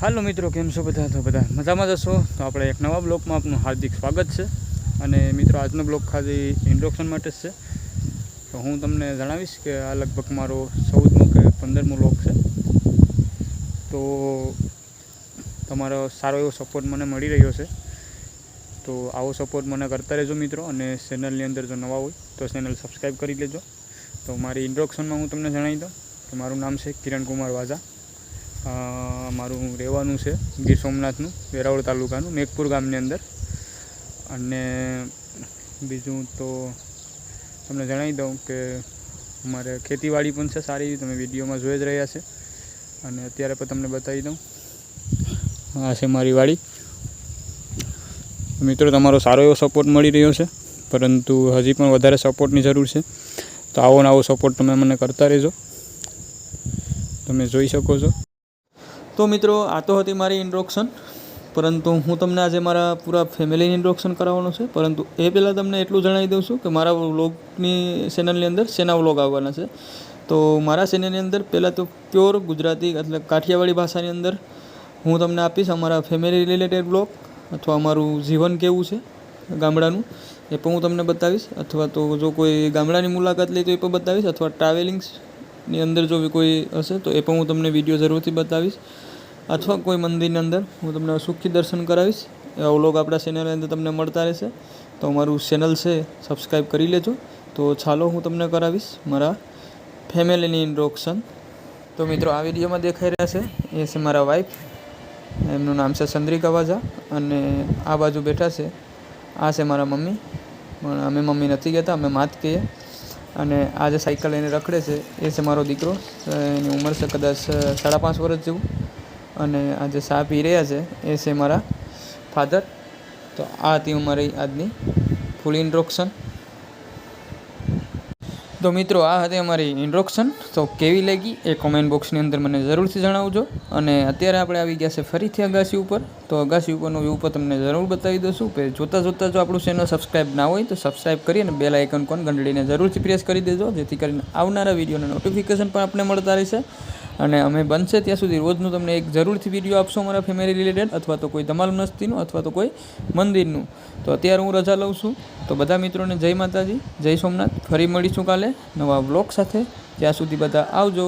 હાલો મિત્રો, કેમ છો બધા? તો બધા મજામાં જશો તો આપણે એક નવા બ્લોગમાં આપનું હાર્દિક સ્વાગત છે. અને મિત્રો, આજનો બ્લોગ ખાલી ઇન્ટ્રોડક્શન માટે જ છે. તો હું તમને જણાવીશ કે આ લગભગ મારો ચૌદમો કે પંદરમો બ્લોગ છે. તો તમારો સારો એવો સપોર્ટ મને મળી રહ્યો છે. તો આવો સપોર્ટ મને કરતા રહેજો મિત્રો, અને ચેનલની અંદર જો નવા હોય, તો ચેનલ સબસ્ક્રાઈબ કરી લેજો. તો મારી ઇન્ટ્રોડક્શનમાં હું તમને જણાવી દઉં કે મારું નામ છે કિરણ કુમાર વાઝા. મારું રહેવાનું છે ગીર સોમનાથનું, વેરાવળ તાલુકાનું, મેઘપુર ગામની અંદર. અને બીજું તો તમને જણાવી દઉં કે મારે ખેતીવાડી પણ છે સારી તમે વિડીયોમાં જોઈ જ રહ્યા છે. અને અત્યારે પણ તમને બતાવી દઉં. આ છે મારી વાડી. મિત્રો, તમારો સારો એવો સપોર્ટ મળી રહ્યો છે, પરંતુ હજી પણ વધારે સપોર્ટની જરૂર છે. તો આવો ને આવો સપોર્ટ તમે મને કરતા રહેજો. તમે જોઈ શકો છો. તો મિત્રો, આ તો હતી મારી ઇન્ટ્રોડક્શન પરંતુ હું તમને આજે મારા પૂરા ફેમિલીની ઇન્ટ્રોડક્શન કરાવવાનું છે. પરંતુ એ પહેલાં તમને એટલું જણાવી દઉં છું કે મારા વ્લોગની ચેનલની અંદર શેના વ્લોગ આવવાના છે. તો મારા ચેનલની અંદર પહેલાં તો પ્યોર ગુજરાતી એટલે કાઠિયાવાડી ભાષાની અંદર હું તમને આપીશ અમારા ફેમિલી રિલેટેડ બ્લોગ અથવા અમારું જીવન કેવું છે ગામડાનું એ પણ હું તમને બતાવીશ. અથવા તો જો કોઈ ગામડાની મુલાકાત લે તો એ પણ બતાવીશ. અથવા ટ્રાવેલિંગ્સની અંદર જો કોઈ હશે તો એ પણ હું તમને વીડિયો જરૂરથી બતાવીશ. અથવા કોઈ મંદિરની અંદર. હું તમને સુખી દર્શન કરાવીશ. એવા વ્લોગ આપણા ચેનલની અંદર તમને મળતા રહેશે. તો અમારું ચેનલ છે સબસ્ક્રાઈબ કરી લેજો. તો ચાલો હું તમને કરાવીશ મારા ફેમિલીની ઇન્ટ્રોડક્શન તો મિત્રો, આ વિડીયોમાં દેખાઈ રહ્યા છે. એ છે મારા વાઈફ એમનું નામ છે ચંદ્રિકા વાજા અને આ બાજુ બેઠા છે. આ છે મારા મમ્મી. પણ અમે મમ્મી નથી કહેતા, અમે માત કહીએ. અને આ જે સાયકલ એને રખડે છે, એ છે મારો દીકરો. એની ઉંમર છે કદાચ સાડા પાંચ વર્ષ જેવું. અને આ જે ચા પી રહ્યા છે, એ છે મારા ફાધર તો આ હતી અમારી આજની ફૂલ ઇન્ટ્રોક્શન તો મિત્રો, આ હતી અમારી ઇન્ટ્રોક્શન તો કેવી લાગી એ કોમેન્ટ બોક્સની અંદર મને જરૂરથી જણાવજો. અને અત્યારે આપણે આવી ગયા છે ફરીથી અગાસી ઉપર. તો અગાસી ઉપરનો વ્યૂ ઉપર તમને જરૂર બતાવી દઈશું કે જોતાં જોતાં જો આપણું ચેનલ સબસ્ક્રાઈબ ના હોય તો સબસ્ક્રાઈબ કરી અને બેલ આઇકન કોન ઘંટડીને જરૂરથી પ્રેસ કરી દેજો. જેથી કરીને આવનારા વિડીયોના નોટિફિકેશન પણ આપણે મળતા રહેશે. અને અમે બનશે ત્યાં સુધી રોજનું તમને એક જરૂરથી વીડિયો આપશો અમારા ફેમિલી રિલેટેડ અથવા તો કોઈ ધમાલ મસ્તીનું, અથવા તો કોઈ મંદિરનું. તો અત્યારે હું રજા લઉં છું. તો બધા મિત્રોને જય માતાજી, જય સોમનાથ. ફરી મળીશું કાલે નવા બ્લોગ સાથે. ત્યાં સુધી બધા આવજો.